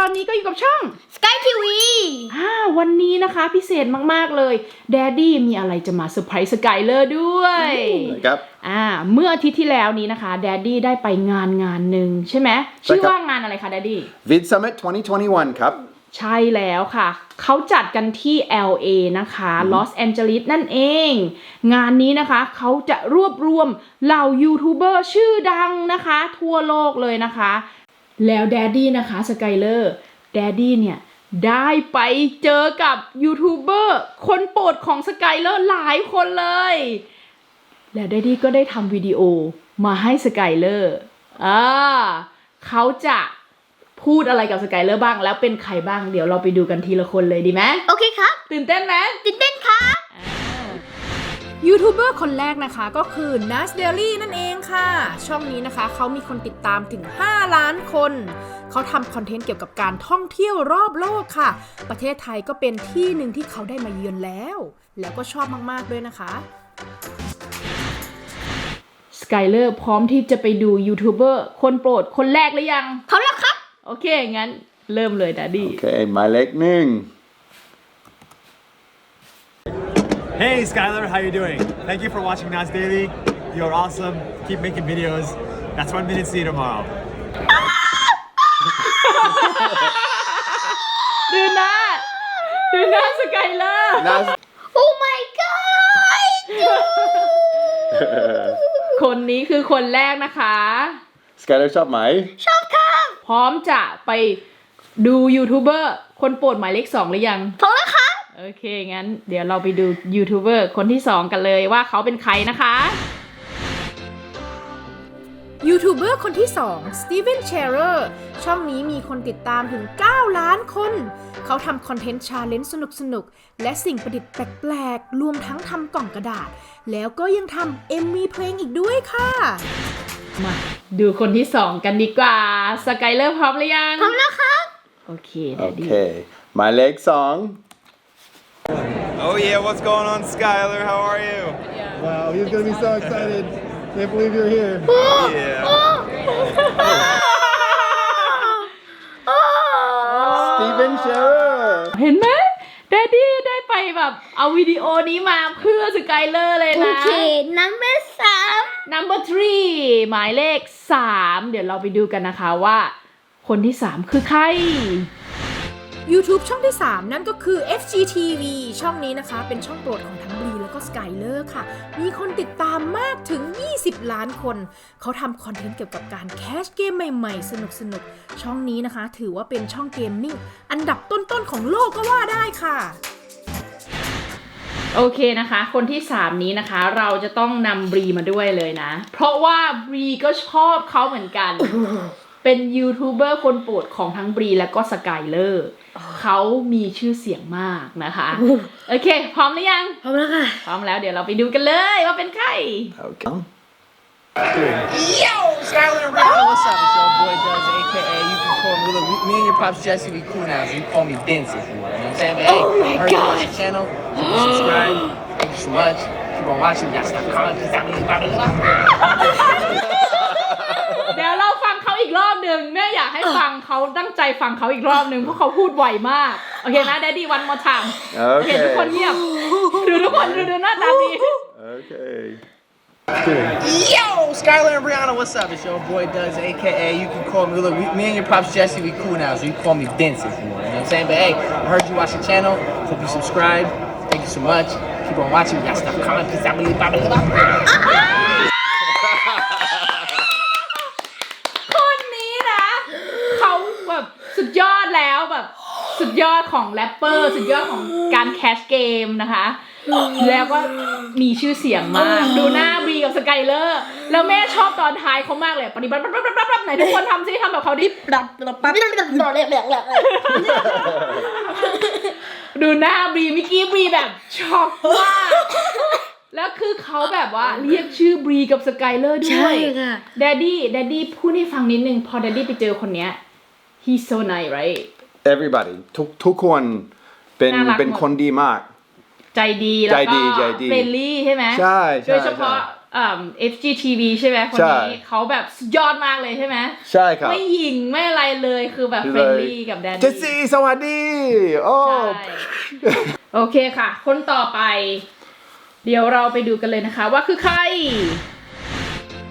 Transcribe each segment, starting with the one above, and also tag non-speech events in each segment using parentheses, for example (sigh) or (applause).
ตอนนี้ก็อยู่กับช่อง Sky TV อ่าวันนี้นะคะพิเศษมาก ๆ เลย แดดดี้มีอะไรจะมาเซอร์ไพรส์สกายเลอร์ด้วยครับอ่าเมื่ออาทิตย์ที่แล้วนี้นะคะแดดดี้ได้ไปงานงานหนึ่งใช่ไหมใช่ชื่อครับว่างานอะไรคะแดดดี้ Vid Summit 2021 ครับใช่แล้วค่ะ เขาจัดกันที่ LA นะคะลอสแอนเจลิสนั่นเอง งานนี้นะคะเขาจะรวบรวมเหล่ายูทูบเบอร์ชื่อดังนะคะ ทั่วโลกเลยนะคะ แล้วแดดดี้นะคะสกายเลอร์แดดดี้เนี่ยได้ไปเจอกับยูทูบเบอร์คนโปรดของสกายเลอร์หลายคนเลย และแดดดี้ก็ได้ทำวิดีโอมาให้สกายเลอร์อ่าเขาจะพูดอะไรกับสกายเลอร์บ้าง แล้วเป็นใครบ้างเดี๋ยวเราไปดูกันทีละคนเลยดีไหมโอเคครับ ตื่นเต้นไหมตื่นเต้นครับ ยูทูบเบอร์คนแรกนะคะก็คือ n a s d a i l y นั่นเองค่ะ ช่องนี้นะคะเขามีคนติดตามถึง 5 ล้านคน เขาทำคอนเทนต์เกี่ยวกับการท่องเที่ยวรอบโลกค่ะ ประเทศไทยก็เป็นที่หนึ่งที่เขาได้มาเยือนแล้ว แล้วก็ชอบมากๆด้วยนะคะสกายเลอร์พร้อมที่จะไปดูยูทูบเบอร์คนโปรดคนแรกหรือยังพร้อมแล้วครับ โอเค งั้นเริ่มเลยดัดดี้ โอเค หมายเลขหนึ่ง Hey Skylar, how you doing? Thank you for watching Nas Daily. You're awesome. Keep making videos. That's one minute. See you tomorrow. ดูหน้า ดูหน้าสกายเลอร์น่า Oh my god คนนี้คือคนแรกนะคะ สกายเลอร์ชอบไหม ชอบครับพร้อมจะไปดูยูทูบเบอร์คนโปรดหมายเลขสองหรือยัง พร้อมแล้วครับ โอเค งั้นเดี๋ยวเราไปดูยูทูบเบอร์คนที่สองกันเลยว่าเขาเป็นใครนะคะยูทูบเบอร์คนที่2 Steven c h e r e r ช่องนี้มีคนติดตามถึง 9 ล้านคน เขาทำคอนเทนต์ชาเลนจ์สนุกๆ และสิ่งประดิษฐ์แปลกๆ รวมทั้งทำกล่องกระดาษ แล้วก็ยังทำ MV เพลงอีกด้วยค่ะ มาดูคนที่สองกันดีกว่า สกายเลอร์พร้อมหรือยัง พร้อมแล้วครับ โอเค โอดัดเคดี้หมายเลขสอง Oh yeah, what's going on, Skylar? How are you? Wow, he's gonna be so excited. Can't believe you're here. Yeah. สตีเวนเชอร์เห็นไหมแดดดี้ได้ไปแบบเอาวิดีโอนี้มาเพื่อสกายเลอร์เลยโอนะ เค number สาม number three หมายเลข 3 เดี๋ยวเราไปดูกันนะคะว่า คนที่ 3 คือใคร YouTube ช่องที่ 3 นั่นก็คือ FGTV ช่องนี้นะคะ เป็นช่องโปรดของทั้งบลีแล้วก็ Skyler ค่ะ มีคนติดตามมากถึง 20 ล้านคน เขาทำคอนเทนต์เกี่ยวกับการแคชเกมใหม่ๆ สนุกๆช่องนี้นะคะ ถือว่าเป็นช่องเกมมิ่ง อันดับต้นๆของโลกก็ว่าได้ค่ะ โอเคนะคะ คนที่ 3 นี้นะคะ เราจะต้องนำบรีมาด้วยเลยนะ เพราะว่าบรีก็ชอบเขาเหมือนกัน เป็นยูทูบเบอร์คนโปรดของทั้งบรีและก็สกายเลอร์ เขามีชื่อเสียงมากนะคะ โอเค พร้อมหรือยัง พร้อมแล้วค่ะ พร้อมแล้วเดี๋ยวเราไปดูกันเลยว่าเป็นใครโอเค Yo, Skylar and Rihanna, what's up? It's your boy Does, aka you can call me. Look, me and your pops Jesse, we cool now, so you call me Vince if you want. You know what I'm saying? But hey, Oh my I heard you God. watch the channel. Please subscribe. Thank you so much. Keep on watching. Y'all stop calling. Peace out. Blah, blah, blah. ให้ฟังเขาตั้งใจฟังเขาอีกรอบหนึ่งเพราะเขาพูดไวมาก โอเคนะ d ดดดี้วันมอทามโอโอเคเค ทุกคนเงียบดูทุกคนดูดูหน้าตาดีโอเค Yo, Skylar and Rihanna, what's up? It's your boy Does, aka you can call me. Look, me and your pops Jesse, we cool now, so you can call me Vince if you want. You know what I'm saying? But hey, I heard you watch the channel. Hope you subscribe. Thank you so much. Keep on watching. Y'all stop calling. Peace out. Blah, blah, blah. คนนี้นะเขาแบบสุดยอดแล้วแบบ สุดยอดของแรปเปอร์ สุดยอดของการแคชเกมนะคะ แล้วก็มีชื่อเสียงมาก ดูหน้าบรีกับสกายเลอร์แล้วแม่ชอบตอนท้ายเขามากเลยปฏิบัติปั๊บปั๊บปั๊บปั๊บไหนทุกคนทำซิทำแบบเขาดิปั๊บปั๊บปั๊บปั๊บปั๊บปั๊บปั๊บดูหน้าบรีเมื่อกี้บรีแบบช็อกมากแล้วคือเขาแบบว่าเรียกชื่อบรีกับสกายเลอร์ด้ใช่วยค่ะแดดดี้แดดดี้พูดให้ฟังนิดนึง พอแดดดี้ไปเจอคนเนี้ย he's so nice right everybody ทุกทุกคนเป็นน่ารักเป็นหมดคนดีมาก ใจดีแล้วใจก็ดีใจดีเฟรนลี่ใช่ไหมใช่ใช่โดยเฉพาะใช่อ่า FGTV ใช่ไหมคนใช่ นี้เขาแบบสุดยอดมากเลยใช่ไหมใช่ครับ ไม่หยิงไม่อะไรเลยคือแบบเฟรนลี่กับแดนเจสซี่สวัสดี โอ้ ใช่โอเคค่ะ คนต่อไป เดี๋ยวเราไปดูกันเลยนะคะ ว่าคือใคร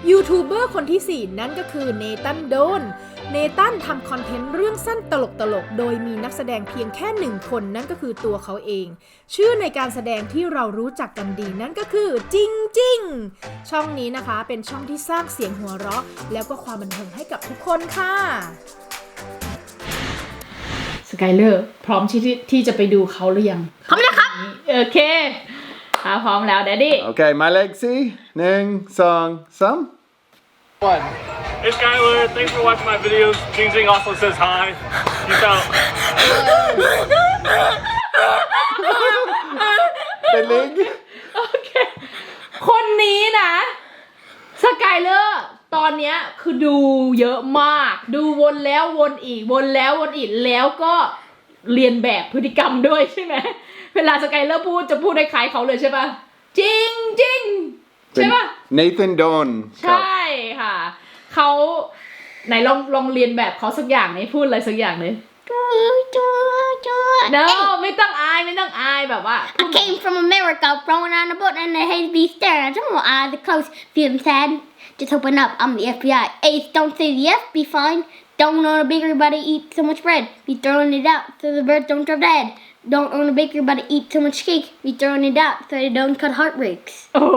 ยูทูบเบอร์คนที่ 4 นั่นก็คือเนตันโดน เนตันทำคอนเทนต์เรื่องสั้นตลกๆ โดยมีนักแสดงเพียงแค่หนึ่งคนนั่นก็คือตัวเขาเอง ชื่อในการแสดงที่เรารู้จักกันดีนั่นก็คือจริงจริงๆช่องนี้นะคะเป็นช่องที่สร้างเสียงหัวเราะ แล้วก็ความบันเทิงให้กับทุกคนค่ะสกายเลอร์พร้อมที่ที่จะไปดูเขาหรือยังพร้อมแล้วครับ โอเค อ่าพร้อมแล้วแดดดี้โอเคหมายเลขสี่หนึ่งสองสาม One. Hey Skylar, thanks for watching my videos. Jing Jing also says hi. Peace out. เป็นลิงโอเค คนนี้นะ สกายเลอร์ตอนเนี้ยคือดูเยอะมาก ดูวนแล้ววนอีก วนแล้ววนอีก แล้วก็เรียนแบบพฤติกรรมด้วยใช่ไหม เวลาสกายเลอร์พูดจะพูดได้คล้ายเขาเลยใช่ปะจริงจริงใช่ปะ Nathan Don ใช่ค่ะ เขาไหนลองลองเรียนแบบเขาสักอย่างไหนพูดอะไรสักอย่างเลย no ไม่ต้องอายไม่ต้องอายแบบว่า I came from America, throwing on a boat, and I hate to be staring at someone eyes are close. Feeling sad? Just open up. I'm the FBI. Ace, don't say yes, be fine. Don't own a bakery, but I eat so much bread. Be throwing it out so the birds don't drop dead. Don't own a bakery, but I eat so much cake. Be throwing it out so they don't cut heartbreaks. โอ้โห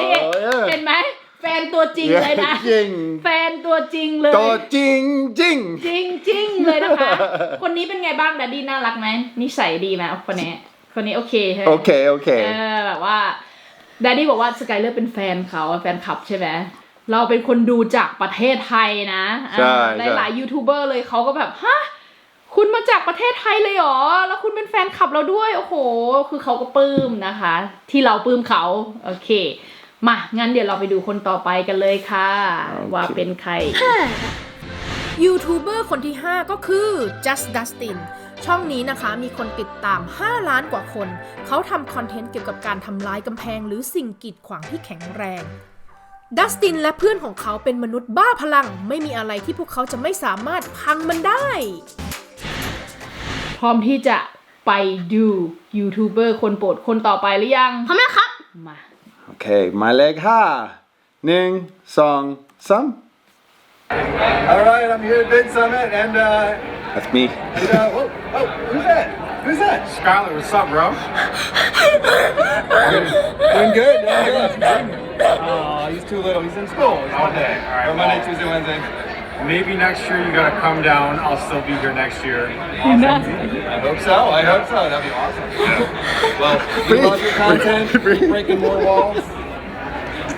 นี่โอ้ยเห็นไหมแฟนตัวจริงเลยนะ จริงแฟนตัวจริงเลย ตัวจริงจริง จริงจริงๆเลยนะคะ คนนี้เป็นไงบ้างดัดดี้น่ารักไหมนิสัยดีไหมคนนี้ คนนี้โอเคใช่ไหมโอเคโอเค เออแบบว่าดัดดี้บอกว่าสกายเลอร์เป็นแฟนเขาแฟนคลับใช่ไหมเราเป็นคนดูจากประเทศไทยนะใช่หลายใช่ หลายๆยูทูบเบอร์เลยเขาก็แบบฮะ คุณมาจากประเทศไทยเลยเหรอ แล้วคุณเป็นแฟนคลับเราด้วย โอ้โห คือเขาก็ปลื้มนะคะ ที่เราปลื้มเขา โอเค มา งั้นเดี๋ยวเราไปดูคนต่อไปกันเลยค่ะ ว่าเป็นใคร ยูทูบเบอร์คนที่ 5 ก็คือ Just Dustin ช่องนี้นะคะมีคนติดตาม 5 ล้านกว่าคน เขาทำคอนเทนต์เกี่ยวกับการทำลายกำแพงหรือสิ่งกีดขวางที่แข็งแรงดัสตินและเพื่อนของเขาเป็นมนุษย์บ้าพลัง ไม่มีอะไรที่พวกเขาจะไม่สามารถพังมันได้ พร้อมที่จะไปดูยูทูบเบอร์คนโปรดคนต่อไปหรือยังพร้อมแล้วครับ มา โอเคหมายเลขห้าหนึ่งสองสาม All right, I'm here at Big Summit, and uh, That's me and, uh whoa, oh, who's that? Who's that? Skylar, what's up, bro? Doing good, doing good. Oh, he's too little. He's in school. It's Monday. All right, Or Monday, well. Tuesday, Wednesday. Maybe next year you gotta come down. I'll still be here next year. (laughs) I hope so. I hope so. That'd be awesome. well, we love your content. Breaking more walls.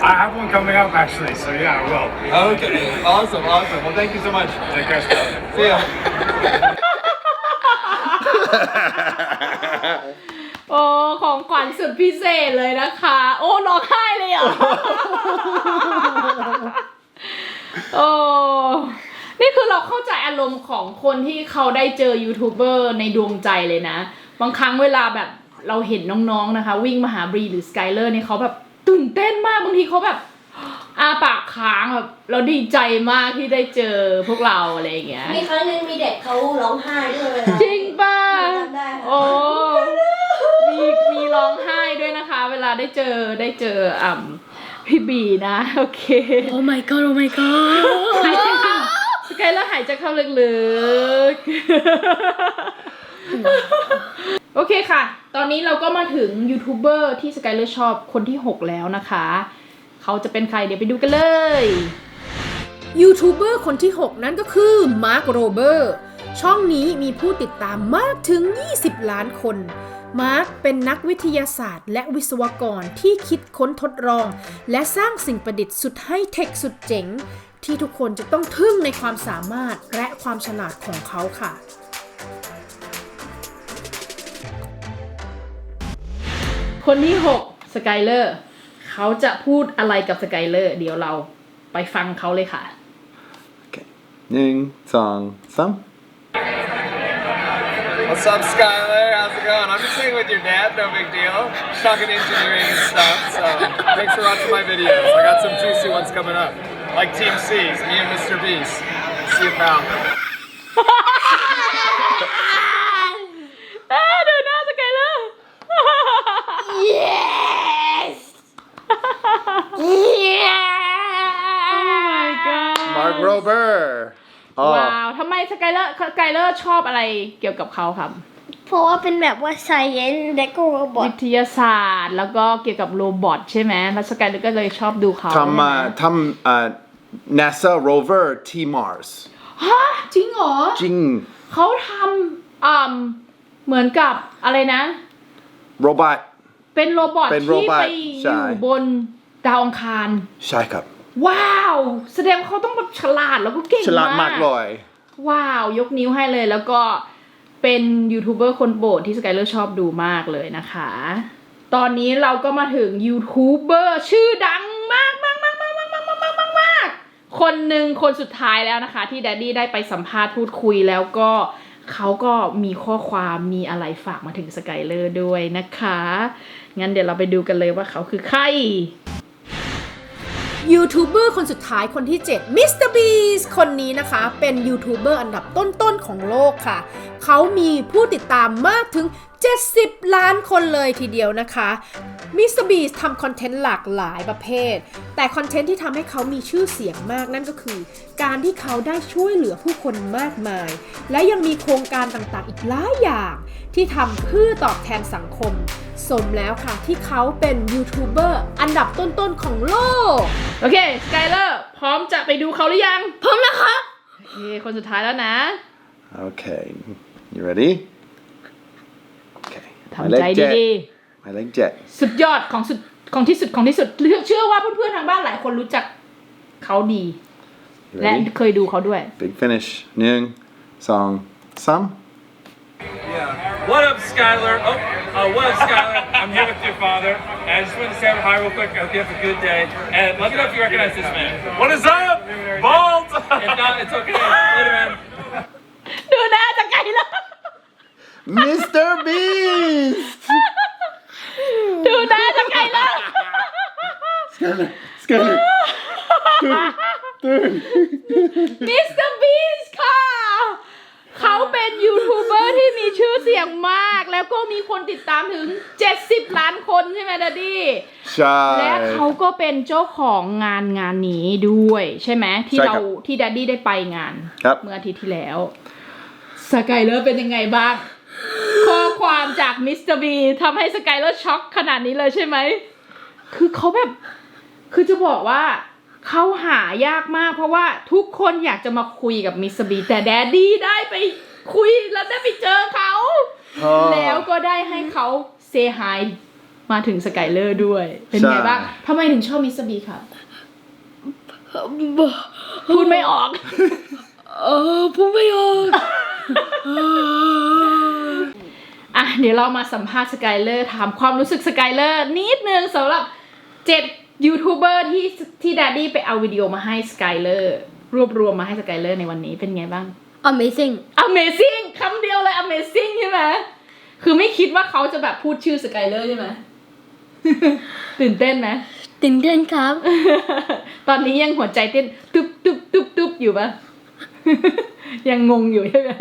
I have one coming up actually, so yeah, I will. Okay. Awesome. Awesome. Well, thank you so much. Take care, Skylar. See ya. (laughs) โอ้ ของขวัญสุดพิเศษเลยนะคะ โอ้ร้องไห้เลยเหรอ่ะ โอ้นี่คือเราเข้าใจอารมณ์ของคนที่เขาได้เจอยูทูบเบอร์ในดวงใจเลยนะ บางครั้งเวลาแบบเราเห็นน้องๆนะคะ วิ่งมาหาบรีหรือสกายเลอร์เนี่ยเขาแบบตื่นเต้นมากบางทีเขาแบบอาปากค้างแบบเราดีใจมากที่ได้เจอพวกเราอะไรอย่างเงี้ยมีครั้งหนึงมีเด็กเขาร้องไห้ด้วยเวลาจริงป่ะจำได้ค่ะ โอ้มีมีร้องไห้ด้วยนะคะ เวลาได้เจอได้เจออ่ำ พี่บีนะ โอเค Oh my god Oh my god หายใจเข้าสกายแล้วหายใจเข้าลึกๆ โอเคค่ะ ตอนนี้เราก็มาถึงยูทูบเบอร์ที่สกายเลอร์ชอบคนที่ 6 แล้วนะคะ เขาจะเป็นใครเดี๋ยวไปดูกันเลยยูทูบเบอร์คนที่ 6 นั่นก็คือมาร์คโรเบอร์ช่องนี้มีผู้ติดตามมากถึง 20 ล้านคน มาร์คเป็นนักวิทยาศาสตร์ และวิศวกรที่คิดค้นทดลอง และสร้างสิ่งประดิษฐ์สุดไฮเทคสุดเจ๋ง ที่ทุกคนจะต้องทึ่งในความสามารถและความฉลาดของเขาค่ะคนที่ 6 สกายเลอร์ เขาจะพูดอะไรกับสกายเลอร์ เดี๋ยวเราไปฟังเขาเลยค่ะหนึ่งสองสาม What's up, Skylar? How's it it going? I'm just sitting with your dad, no big deal. Just talking engineering and stuff. So thanks for watching my videos. I got some juicy ones coming up, like Team C's, me and Mr. Beast. See you, pal. (laughs) อ่าดูหน้าสกายเลอร์ Yes! (laughs) my god Mark Rober อ๋อ ว้าวทำไมสกายเลอร์สกายเลอร์ชอบอะไรเกี่ยวกับเขาครับ เพราะว่าเป็นแบบว่า science และก็ robot วิทยาศาสตร์ แล้วก็เกี่ยวกับโรบอทใช่ไหมแล้วสกายเลอร์ก็เลยชอบดูเขาทำมาใช่ไหมทำอ่า NASA rover ที่ Mars ฮะจริงเหรอ จริง เขาทำอ่าเหมือนกับอะไรนะโรบอทเป็นโรบอทเป็นโรที่บอทไปอใช่ ยู่บนดาวอังคาร ใช่ครับ ว้าว แสดงว่าเขาต้องแบบฉลาดแล้วก็เก่งฉลาดมากเลย ว้าว ยกนิ้วให้เลยแล้วก็ เป็นยูทูบเบอร์คนโปรดที่สกายเลอร์ชอบดูมากเลยนะคะ ตอนนี้เราก็มาถึงยูทูบเบอร์ชื่อดังมากมากมากมากมากมากมากมากมากมากคนหนึ่งคนสุดท้ายแล้วนะคะ ที่แดดดี้ได้ไปสัมภาษณ์พูดคุยแล้วก็เขาก็มีข้อความมีอะไรฝากมาถึงสกายเลอร์ด้วยนะคะ งั้นเดี๋ยวเราไปดูกันเลยว่าเขาคือใคร ยูทูบเบอร์คนสุดท้ายคนที่7 Mr. Beast คนนี้นะคะ เป็นยูทูบเบอร์อันดับต้นๆของโลกค่ะ เขามีผู้ติดตามมากถึง 70 ล้านคนเลยทีเดียวนะคะ Mr. Beast ทำคอนเทนต์หลากหลายประเภท แต่คอนเทนต์ที่ทำให้เขามีชื่อเสียงมากนั่นก็คือ การที่เขาได้ช่วยเหลือผู้คนมากมาย และยังมีโครงการต่างๆอีกหลายอย่าง ที่ทำเพื่อตอบแทนสังคม สมแล้วค่ะ ที่เขาเป็นยูทูบเบอร์อันดับต้นๆของโลก โอเคสกายเลอร์พร้อมจะไปดูเขาหรือยัง พร้อมนะคะโอเคคนสุดท้ายแล้วนะ Okay you ready Okay ทำใจดีหมายเลขเจ็ดๆสุดยอดของสุดของที่สุดของที่สุดเชื่อเชื่อว่าเพื่อนๆทางบ้านหลายคนรู้จักเขาดี You และ ready? เคยดูเขาด้วย Big finish หนึ่งสองสาม What up, Skylar? Oh, Uh, what up, Skylar? I'm here with your father. I just wanted to say hi real quick. I hope you have a good day. And let me know if you recognize this man. What is up? Bald! if not, it's okay. Later, man. Luna, Takayla! Mr. Beast! Luna, Takayla! Skylar, Skylar. Dude, dude. Mr. ยูทูบเบอร์ที่มีชื่อเสียงมาก แล้วก็มีคนติดตามถึง 70 ล้านคนใช่ไหมดัดดี้ ใช่ และเขาก็เป็นเจ้าของงานงานนี้ด้วย ใช่ไหมที่ใช่เราครับที่ดัดดี้ได้ไปงาน ครับ เมื่ออาทิตย์ที่แล้วสกายเลอร์เป็นยังไงบ้าง ข้อความจากมิสเตอร์บีทำให้สกายเลอร์ช็อกขนาดนี้เลยใช่ไหม คือเขาแบบ คือจะบอกว่าเขาหายากมากเพราะว่าทุกคนอยากจะมาคุยกับมิสเตอร์บีแต่แดดดี้ได้ไป คุยแล้วได้ไปเจอเขาอ๋อแล้วก็ได้ให้เขาเซฮายมาถึงสกายเลอร์ด้วย เป็นไงใช่บ้างทำไมถึงชอบมิสเตอร์บีครับพูดไม่ออก เออพูดไม่ออกอะเดี๋ยวเรามาสัมภาษณ์สกายเลอร์ถามความรู้สึกสกายเลอร์นิดนึงสำหรับเจ็ดยูทูบเบอร์ที่ที่ดัดดี้ไปเอาวิดีโอมาให้สกายเลอร์รวบรวมมาให้สกายเลอร์ในวันนี้เป็นไงบ้าง Amazing Amazing คำเดียวเลย Amazing ใช่ไหมคือไม่คิดว่าเขาจะแบบพูดชื่อสกายเลอร์ใช่ไหมตื่นเต้นไหมตื่นเต้นครับ ตอนนี้ยังหัวใจเต้นตุบตุบตุบตุบอยู่ปะยังงงอยู่ใช่ไหม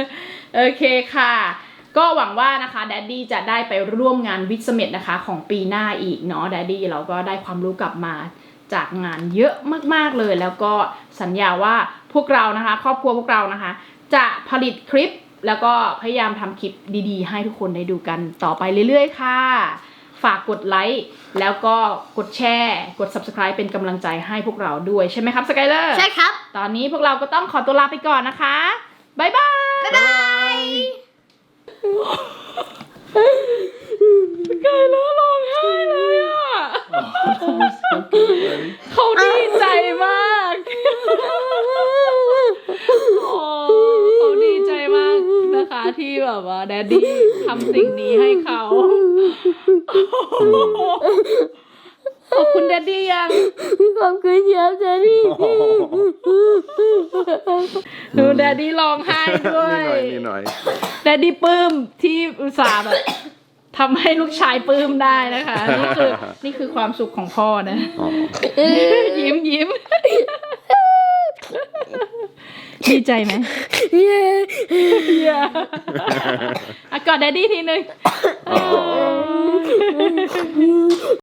โอเคค่ะ ก็หวังว่านะคะแดดดี้จะได้ไปร่วมงานวิสเมดนะคะของปีหน้าอีกเนาะแดดดี้เราก็ได้ความรู้กลับมาจากงานเยอะมากๆเลย แล้วก็สัญญาว่าพวกเรานะคะ ครอบครัวพวกเรานะคะ จะผลิตคลิปแล้วก็พยายามทำคลิปดีๆ ให้ทุกคนได้ดูกันต่อไปเรื่อยๆ ค่ะ ฝากกดไลค์แล้วก็กดแชร์ กด subscribe เป็นกำลังใจให้พวกเราด้วยใช่ไหมครับสกายเลอร์ใช่ครับ ตอนนี้พวกเราก็ต้องขอตัวลาไปก่อนนะคะบ๊ายบายบ๊ายบายสกายเลอร์ร้องไห้เลยอะ เขาดีใจมากโอ้เขาดีใจมากนะคะที่ แบบว่าแดดดี้ทำสิ่งนี้ให้เขาขอบคุณแดดดี้ยังขอบคุณครับเจนี่ดูแดดดี้ร้องไห้ด้วยนี่หน่อยแดดดี้ปลื้มที่อุตส่าห์แบบทำให้ลูกชายปลื้มได้นะคะ นี่คือนี่คือความสุขของพ่อนะยิ้มยิ้ม ดีใจไหมเย้อะกอดแดดดี้ทีนึงนี่หน่อย